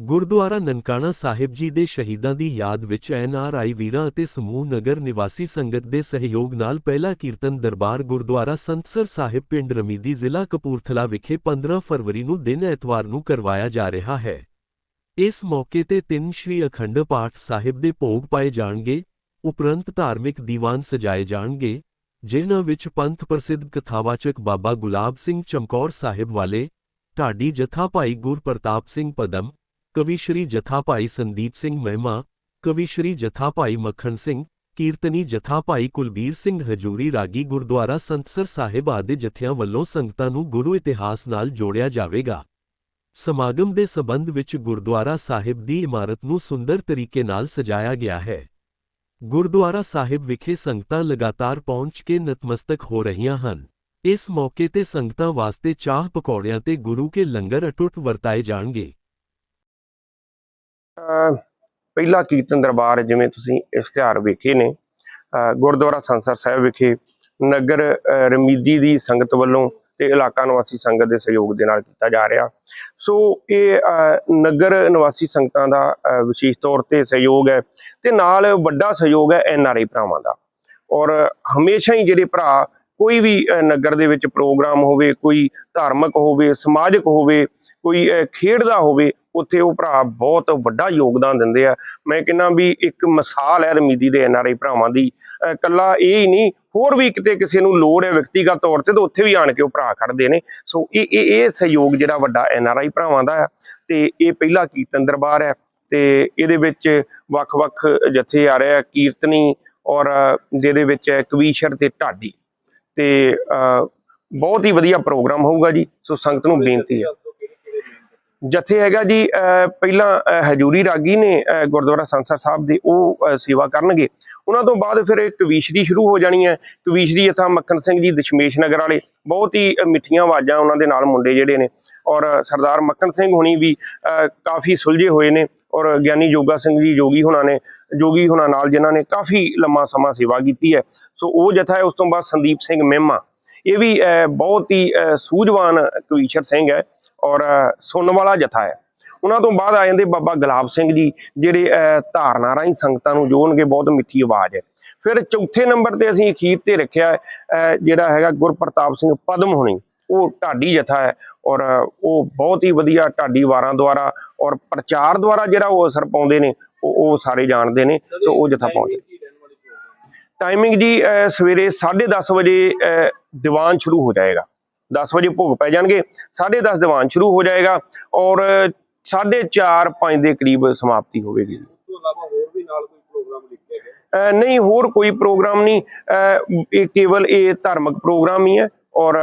ਗੁਰਦੁਆਰਾ ਨਨਕਾਣਾ ਸਾਹਿਬ ਜੀ ਦੇ ਸ਼ਹੀਦਾਂ ਦੀ ਯਾਦ ਵਿੱਚ ਐਨਆਰਆਈ ਵੀਰਾਂ ਅਤੇ ਸਮੂਹ ਨਗਰ ਨਿਵਾਸੀ ਸੰਗਤ ਦੇ ਸਹਿਯੋਗ ਨਾਲ ਪਹਿਲਾ ਕੀਰਤਨ ਦਰਬਾਰ ਗੁਰਦੁਆਰਾ ਸੰਤਸਰ ਸਾਹਿਬ ਪਿੰਡ ਰਮੀਦੀ ਜ਼ਿਲ੍ਹਾ ਕਪੂਰਥਲਾ ਵਿਖੇ 15 ਫਰਵਰੀ ਨੂੰ ਦਿਨ ਐਤਵਾਰ ਨੂੰ ਕਰਵਾਇਆ ਜਾ ਰਿਹਾ ਹੈ। ਇਸ ਮੌਕੇ ਤੇ ਤਿੰਨ ਸ਼੍ਰੀ ਅਖੰਡ ਪਾਠ ਸਾਹਿਬ ਦੇ ਭੋਗ ਪਾਏ ਜਾਣਗੇ, ਉਪਰੰਤ ਧਾਰਮਿਕ ਦੀਵਾਨ ਸਜਾਏ ਜਾਣਗੇ, ਜਿਨ੍ਹਾਂ ਵਿੱਚ ਪੰਥ ਪ੍ਰਸਿੱਧ ਕਥਾਵਾਚਕ ਬਾਬਾ ਗੁਲਾਬ ਸਿੰਘ ਚਮਕੌਰ ਸਾਹਿਬ ਵਾਲੇ, ਢਾਡੀ ਜਥਾ ਭਾਈ ਗੁਰਪ੍ਰਤਾਪ ਸਿੰਘ ਪਦਮ ਕਵੀ ਸ਼੍ਰੀ ਜਥਾ ਭਾਈ ਸੰਦੀਪ ਸਿੰਘ ਮਹਿਮਾ, ਕਵੀ ਸ਼੍ਰੀ ਜਥਾ ਭਾਈ ਮੱਖਣ ਸਿੰਘ, ਕੀਰਤਨੀ ਜਥਾ ਭਾਈ ਕੁਲਬੀਰ ਸਿੰਘ ਹਜੂਰੀ ਰਾਗੀ ਗੁਰਦੁਆਰਾ ਸੰਤਸਰ ਸਾਹਿਬ ਆਦਿ ਜਥਿਆਂ ਵੱਲੋਂ ਸੰਗਤਾਂ ਨੂੰ ਗੁਰੂ ਇਤਿਹਾਸ ਨਾਲ ਜੋੜਿਆ ਜਾਵੇਗਾ। ਸਮਾਗਮ ਦੇ ਸਬੰਧ ਵਿੱਚ ਗੁਰਦੁਆਰਾ ਸਾਹਿਬ ਦੀ ਇਮਾਰਤ ਨੂੰ ਸੁੰਦਰ ਤਰੀਕੇ ਨਾਲ ਸਜਾਇਆ ਗਿਆ ਹੈ। ਗੁਰਦੁਆਰਾ ਸਾਹਿਬ ਵਿਖੇ ਸੰਗਤਾਂ ਲਗਾਤਾਰ ਪਹੁੰਚ ਕੇ ਨਤਮਸਤਕ ਹੋ ਰਹੀਆਂ ਹਨ। ਇਸ ਮੌਕੇ ਤੇ ਸੰਗਤਾਂ ਵਾਸਤੇ ਚਾਹ ਪਕੌੜਿਆਂ ਤੇ ਗੁਰੂ ਕੇ ਲੰਗਰ ਅਟੁੱਟ ਵਰਤਾਏ ਜਾਣਗੇ। ਪਹਿਲਾ ਕੀਰਤਨ ਦਰਬਾਰ ਜਿਵੇਂ ਤੁਸੀਂ ਇਸ਼ਤਿਹਾਰ ਵੇਖੇ ਨੇ ਗੁਰਦੁਆਰਾ ਸੰਸਰ ਸਾਹਿਬ ਵਿਖੇ ਨਗਰ ਰਮੀਦੀ ਦੀ ਸੰਗਤ ਵੱਲੋਂ ਤੇ ਇਲਾਕਾ ਨਿਵਾਸੀ ਸੰਗਤ ਦੇ ਸਹਿਯੋਗ ਦੇ ਨਾਲ ਕੀਤਾ ਜਾ ਰਿਹਾ। ਸੋ ਇਹ ਨਗਰ ਨਿਵਾਸੀ ਸੰਗਤਾਂ ਦਾ ਵਿਸ਼ੇਸ਼ ਤੌਰ ਤੇ ਸਹਿਯੋਗ ਹੈ ਤੇ ਨਾਲ ਵੱਡਾ ਸਹਿਯੋਗ ਹੈ ਐੱਨ ਆਰ ਆਈ ਭਰਾਵਾਂ ਦਾ। ਔਰ ਹਮੇਸ਼ਾ ਹੀ ਜਿਹੜੇ ਭਰਾ ਕੋਈ ਵੀ ਨਗਰ ਦੇ ਵਿੱਚ ਪ੍ਰੋਗਰਾਮ ਹੋਵੇ, ਕੋਈ ਧਾਰਮਿਕ ਹੋਵੇ, ਸਮਾਜਿਕ ਹੋਵੇ, ਕੋਈ ਖੇਡ ਦਾ ਹੋਵੇ ਉੱਥੇ ਉਹ ਭਰਾ ਬਹੁਤ ਵੱਡਾ ਯੋਗਦਾਨ ਦਿੰਦੇ ਆ। ਮੈਂ ਕਹਿੰਦਾ ਵੀ ਇੱਕ ਮਿਸਾਲ ਹੈ ਰਮੀਦੀ ਦੇ ਐਨਆਰਆਈ ਭਰਾਵਾਂ ਦੀ। ਅਹ ਕੱਲਾ ਇਹ ਹੀ ਨਹੀਂ, ਹੋਰ ਵੀ ਕਿਤੇ ਕਿਸੇ ਨੂੰ ਲੋੜ ਹੈ ਵਿਅਕਤੀਗਤ ਤੌਰ ਤੇ ਤਾਂ ਉੱਥੇ ਵੀ ਆਣ ਕੇ ਉਹ ਭਰਾ ਖੜਦੇ ਨੇ। ਸੋ ਇਹ ਇਹ ਇਹ ਸਹਿਯੋਗ ਜਿਹੜਾ ਵੱਡਾ ਐਨਆਰਆਈ ਭਰਾਵਾਂ ਦਾ ਹੈ ਤੇ ਇਹ ਪਹਿਲਾ ਕੀਰਤਨ ਦਰਬਾਰ ਹੈ ਤੇ ਇਹਦੇ ਵਿੱਚ ਵੱਖ-ਵੱਖ ਜਥੇ ਆ ਰਿਹਾ ਕੀਰਤਨੀ ਔਰ ਜਿਹਦੇ ਵਿੱਚ ਹੈ ਕਵੀਸ਼ਰ ਤੇ ਢਾਡੀ। ਤੇ ਬਹੁਤ ਹੀ ਵਧੀਆ ਪ੍ਰੋਗਰਾਮ ਹੋਊਗਾ ਜੀ। ਸੋ ਸੰਗਤ ਨੂੰ ਬੇਨਤੀ ਹੈ। ਜਥੇ ਹੈਗਾ ਜੀ ਪਹਿਲਾਂ ਹਜੂਰੀ ਰਾਗੀ ਨੇ ਗੁਰਦੁਆਰਾ ਸੰਸਾ ਸਾਹਿਬ ਦੇ ਉਹ ਸੇਵਾ ਕਰਨਗੇ। ਉਹਨਾਂ ਤੋਂ ਬਾਅਦ ਫਿਰ ਇੱਕ ਕਵੀਸ਼ਰੀ ਸ਼ੁਰੂ ਹੋ ਜਾਣੀ ਹੈ। ਕਵੀਸ਼ਰੀ ਜਥਾ ਮੱਖਣ ਸਿੰਘ ਜੀ, ਦਸ਼ਮੇਸ਼ ਨਗਰ ਵਾਲੇ, ਬਹੁਤ ਹੀ ਮਿੱਠੀਆਂ ਆਵਾਜ਼ਾਂ ਉਹਨਾਂ ਦੇ ਨਾਲ ਮੁੰਡੇ ਜਿਹੜੇ ਨੇ। ਔਰ ਸਰਦਾਰ ਮੱਖਣ ਸਿੰਘ ਹੁਣੀ ਵੀ ਕਾਫੀ ਸੁਲਝੇ ਹੋਏ ਨੇ। ਔਰ ਗਿਆਨੀ ਜੋਗਾ ਸਿੰਘ ਜੀ, ਜੋਗੀ ਹੁਣਾਂ ਨੇ, ਜੋਗੀ ਹੁਣਾਂ ਨਾਲ ਜਿਨ੍ਹਾਂ ਨੇ ਕਾਫੀ ਲੰਮਾ ਸਮਾਂ ਸੇਵਾ ਕੀਤੀ ਹੈ। ਸੋ ਉਹ ਜਥਾ ਹੈ, ਉਸ ਤੋਂ ਬਾਅਦ ਸੰਦੀਪ ਸਿੰਘ ਮਹਿਮਾ। ਇਹ ਵੀ ਬਹੁਤ ਹੀ ਸੂਝਵਾਨ ਕਵੀਸ਼ਰ ਸਿੰਘ ਹੈ ਔਰ ਸੁਣਨ ਵਾਲਾ ਜਥਾ ਹੈ। ਉਹਨਾਂ ਤੋਂ ਬਾਅਦ ਆ ਜਾਂਦੇ ਬਾਬਾ ਗੁਲਾਬ ਸਿੰਘ ਜੀ ਜਿਹੜੇ ਧਾਰਨਾ ਰਾਹੀਂ ਸੰਗਤਾਂ ਨੂੰ ਜੋੜਨਗੇ ਬਹੁਤ ਮਿੱਠੀ ਆਵਾਜ਼ ਹੈ। ਫਿਰ ਚੌਥੇ ਨੰਬਰ ਤੇ ਅਸੀਂ ਅਖੀਰ ਤੇ ਰੱਖਿਆ ਜਿਹੜਾ ਹੈਗਾ ਗੁਰਪ੍ਰਤਾਪ ਸਿੰਘ ਪਦਮ ਹੋਣੀ। ਉਹ ਢਾਡੀ ਜਥਾ ਹੈ ਔਰ ਉਹ ਬਹੁਤ ਹੀ ਵਧੀਆ ਢਾਡੀ ਵਾਰਾਂ ਦੁਆਰਾ ਔਰ ਪ੍ਰਚਾਰ ਦੁਆਰਾ ਜਿਹੜਾ ਉਹ ਅਸਰ ਪਾਉਂਦੇ ਨੇ ਉਹ ਉਹ ਸਾਰੇ ਜਾਣਦੇ ਨੇ। ਸੋ ਉਹ ਜਥਾ ਪਾਉਂਦੇ ਟਾਈਮਿੰਗ ਜੀ ਸਵੇਰੇ 10:30 ਵਜੇ ਦੀਵਾਨ ਸ਼ੁਰੂ ਹੋ ਜਾਏਗਾ। 10 ਵਜੇ ਭੋਗ ਪੈ ਜਾਣਗੇ 10:30 ਦੀਵਾਨ ਸ਼ੁਰੂ ਹੋ ਜਾਏਗਾ ਔਰ 4:30 5 ਦੇ ਕਰੀਬ ਸਮਾਪਤੀ ਹੋਵੇਗੀ। ਤੋਂ ਇਲਾਵਾ ਹੋਰ ਵੀ ਨਾਲ ਕੋਈ ਪ੍ਰੋਗਰਾਮ ਲਿਖਿਆ ਗਿਆ? ਅਹ, ਨਹੀਂ ਹੋਰ ਕੋਈ ਪ੍ਰੋਗਰਾਮ ਨਹੀਂ। ਇਹ ਕੇਵਲ ਇਹ ਧਾਰਮਿਕ ਪ੍ਰੋਗਰਾਮ ਹੀ ਹੈ ਔਰ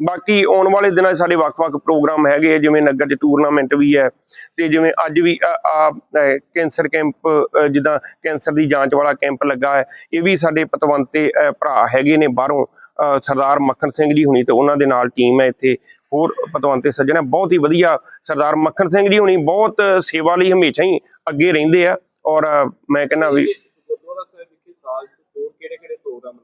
ਬਾਕੀ ਆਉਣ ਵਾਲੇ ਦਿਨਾਂ 'ਚ ਸਾਡੇ ਵੱਖ-ਵੱਖ ਪ੍ਰੋਗਰਾਮ ਹੈਗੇ ਆ, ਜਿਵੇਂ ਨਗਰ 'ਚ ਟੂਰਨਾਮੈਂਟ ਵੀ ਹੈ ਤੇ ਜਿਵੇਂ ਅੱਜ ਵੀ ਆ ਕੈਂਸਰ ਕੈਂਪ ਜਿੱਦਾਂ ਕੈਂਸਰ ਦੀ ਜਾਂਚ ਵਾਲਾ ਕੈਂਪ ਲੱਗਾ ਹੈ ਇਹ ਵੀ ਸਾਡੇ ਪਤਵੰਤੇ ਭਰਾ ਹੈਗੇ ਨੇ ਬਾਹਰੋਂ ਸਰਦਾਰ ਮੱਖਣ ਸਿੰਘ ਜੀ ਹੁਣੀ ਤੇ ਉਹਨਾਂ ਦੇ ਨਾਲ ਟੀਮ ਹੈ ਇੱਥੇ ਹੋਰ ਪਤਵੰਤੇ ਸੱਜਣ ਹੈ ਬਹੁਤ ਹੀ ਵਧੀਆ ਸਰਦਾਰ ਮੱਖਣ ਸਿੰਘ ਜੀ ਹੁਣੀ ਬਹੁਤ ਸੇਵਾ ਲਈ ਹਮੇਸ਼ਾ ਹੀ ਅੱਗੇ ਰਹਿੰਦੇ ਆ ਔਰ ਮੈਂ ਕਹਿੰਦਾ ਵੀ ਗੁਰਦੁਆਰਾ ਸਾਹਿਬ ਵਿਖੇ ਸਾਲ ਚ ਕਿਹੜੇ ਕਿਹੜੇ ਪ੍ਰੋਗਰਾਮ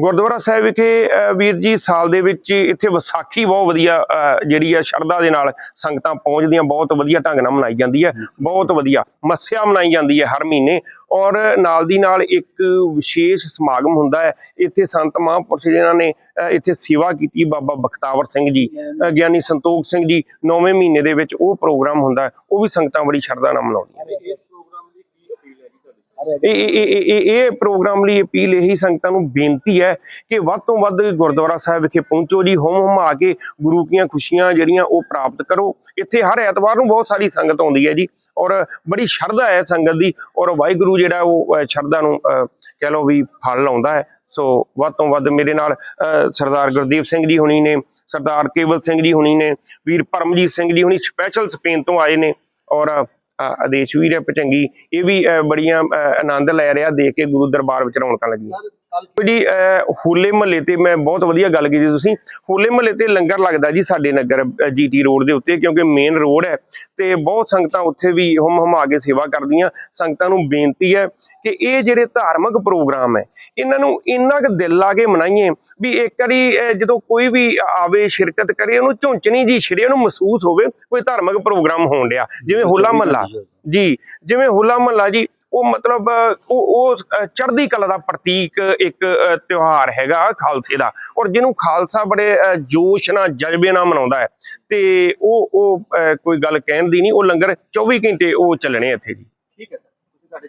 ਗੁਰਦੁਆਰਾ ਸਾਹਿਬ ਵਿਖੇ ਵੀਰ ਜੀ ਸਾਲ ਦੇ ਵਿੱਚ ਇੱਥੇ ਵਿਸਾਖੀ ਬਹੁਤ ਵਧੀਆ ਜਿਹੜੀ ਆ ਸ਼ਰਧਾ ਦੇ ਨਾਲ ਸੰਗਤਾਂ ਪਹੁੰਚਦੀਆਂ ਬਹੁਤ ਵਧੀਆ ਢੰਗ ਨਾਲ ਮਨਾਈ ਜਾਂਦੀ ਹੈ ਬਹੁਤ ਵਧੀਆ। ਮੱਸਿਆ ਮਨਾਈ ਜਾਂਦੀ ਹੈ ਹਰ ਮਹੀਨੇ ਔਰ ਨਾਲ ਦੀ ਨਾਲ ਇੱਕ ਵਿਸ਼ੇਸ਼ ਸਮਾਗਮ ਹੁੰਦਾ ਹੈ। ਇੱਥੇ ਸੰਤ ਮਹਾਂਪੁਰਸ਼ ਜਿਨ੍ਹਾਂ ਨੇ ਇੱਥੇ ਸੇਵਾ ਕੀਤੀ ਬਾਬਾ ਬਖਤਾਵਰ ਸਿੰਘ ਜੀ ਗਿਆਨੀ ਸੰਤੋਖ ਸਿੰਘ ਜੀ 9ਵੇਂ ਮਹੀਨੇ ਦੇ ਵਿੱਚ ਉਹ ਪ੍ਰੋਗਰਾਮ ਹੁੰਦਾ ਉਹ ਵੀ ਸੰਗਤਾਂ ਬੜੀ ਸ਼ਰਧਾ ਨਾਲ ਮਨਾਉਂਦੀਆਂ ਨੇ ਇਸ ਪ੍ਰੋਗਰਾਮ ਦੀ ਕੀ ਅਪੀਲ ਹੈ ਜੀ ਤੁਹਾਡੀ ਇਹ ਇਹ ਪ੍ਰੋਗਰਾਮ ਲਈ ਅਪੀਲ ਇਹੀ ਸੰਗਤਾਂ ਨੂੰ ਬੇਨਤੀ ਹੈ ਕਿ ਵੱਧ ਤੋਂ ਵੱਧ ਗੁਰਦੁਆਰਾ ਸਾਹਿਬ ਵਿਖੇ ਪਹੁੰਚੋ ਜੀ, ਹੁਮ ਹੁਮਾ ਕੇ ਗੁਰੂ ਦੀਆਂ ਖੁਸ਼ੀਆਂ ਜਿਹੜੀਆਂ ਉਹ ਪ੍ਰਾਪਤ ਕਰੋ। ਇੱਥੇ ਹਰ ਐਤਵਾਰ ਨੂੰ ਬਹੁਤ ਸਾਰੀ ਸੰਗਤ ਆਉਂਦੀ ਹੈ ਜੀ ਔਰ ਬੜੀ ਸ਼ਰਧਾ ਹੈ ਸੰਗਤ ਦੀ ਔਰ ਵਾਹਿਗੁਰੂ ਜਿਹੜਾ ਉਹ ਸ਼ਰਧਾ ਨੂੰ ਕਹਿ ਲਓ ਵੀ ਫਲ ਲਾਉਂਦਾ ਹੈ। ਸੋ ਵੱਧ ਤੋਂ ਵੱਧ ਮੇਰੇ ਨਾਲ ਸਰਦਾਰ ਗੁਰਦੀਪ ਸਿੰਘ ਜੀ ਹੁਣੀ ਨੇ, ਸਰਦਾਰ ਕੇਵਲ ਸਿੰਘ ਜੀ ਹੁਣੀ ਨੇ, ਵੀਰ ਪਰਮਜੀਤ ਸਿੰਘ ਜੀ ਹੁਣੀ ਸਪੈਸ਼ਲ ਸਪੇਨ ਤੋਂ ਆਏ ਨੇ ਔਰ ਅ, ਆਦੇਸ਼ ਵੀਰ ਹੈ ਪਚੰਗੀ। ਇਹ ਵੀ ਅ, ਬੜੀਆਂ ਅ, ਆਨੰਦ ਲੈ ਰਿਹਾ ਦੇਖ ਕੇ ਗੁਰੂ ਦਰਬਾਰ ਵਿੱਚ ਰੌਣਕਾਂ ਲੱਗੀਆਂ। ਜੀ ਹੋਲੇ ਮਹੱਲੇ ਤੇ ਮੈਂ ਬਹੁਤ ਵਧੀਆ ਗੱਲ ਕੀਤੀ ਤੁਸੀਂ। ਹੋਲੇ ਮਹੱਲੇ ਤੇ ਲੰਗਰ ਲੱਗਦਾ ਜੀ ਸਾਡੇ ਨਗਰ ਜੀਟੀ ਰੋਡ ਦੇ ਉੱਤੇ ਕਿਉਂਕਿ ਮੇਨ ਰੋਡ ਹੈ। ਤੇ ਬਹੁਤ ਸੰਗਤਾਂ ਉੱਥੇ ਵੀ ਹਮ ਹਮਾ ਕੇ ਸੇਵਾ ਕਰਦੀਆਂ। ਸੰਗਤਾਂ ਨੂੰ ਬੇਨਤੀ ਹੈ ਕਿ ਇਹ ਜਿਹੜੇ ਧਾਰਮਿਕ ਪ੍ਰੋਗਰਾਮ ਹੈ ਇਹਨਾਂ ਨੂੰ ਇੰਨਾ ਕੁ ਦਿਲ ਲਾ ਕੇ ਮਨਾਈਏ ਵੀ ਇੱਕ ਵਾਰੀ ਜਦੋਂ ਕੋਈ ਵੀ ਆਵੇ ਸ਼ਿਰਕਤ ਕਰੇ ਉਹਨੂੰ ਝੁੰਚਣੀ ਜੀ ਛਿੜੇ ਉਹਨੂੰ ਮਹਿਸੂਸ ਹੋਵੇ ਕੋਈ ਧਾਰਮਿਕ ਪ੍ਰੋਗਰਾਮ ਹੋਣ ਡਿਆ। ਜਿਵੇਂ ਹੋਲਾ ਮਹੱਲਾ। ਜੀ ਜਿਵੇਂ ਹੋਲਾ ਮਹੱਲਾ ਜੀ ਉਹ ਮਤਲਬ ਉਹ ਉਹ ਚੜ੍ਹਦੀ ਕਲਾ ਦਾ ਪ੍ਰਤੀਕ ਇੱਕ ਤਿਉਹਾਰ ਹੈਗਾ ਖਾਲਸੇ ਦਾ। ਔਰ ਜਿਹਨੂੰ ਖਾਲਸਾ ਬੜੇ ਅਹ, ਜੋਸ਼ ਨਾਲ ਜਜ਼ਬੇ ਨਾਲ ਮਨਾਉਂਦਾ ਹੈ। ਤੇ ਉਹ ਉਹ ਕੋਈ ਗੱਲ ਕਹਿਣ ਦੀ ਨਹੀਂ ਉਹ ਲੰਗਰ 24 ਘੰਟੇ ਉਹ ਚੱਲਣੇ ਇੱਥੇ ਜੀ। ਠੀਕ ਹੈ ਸਰ। ਤੁਸੀਂ ਸਾਡੇ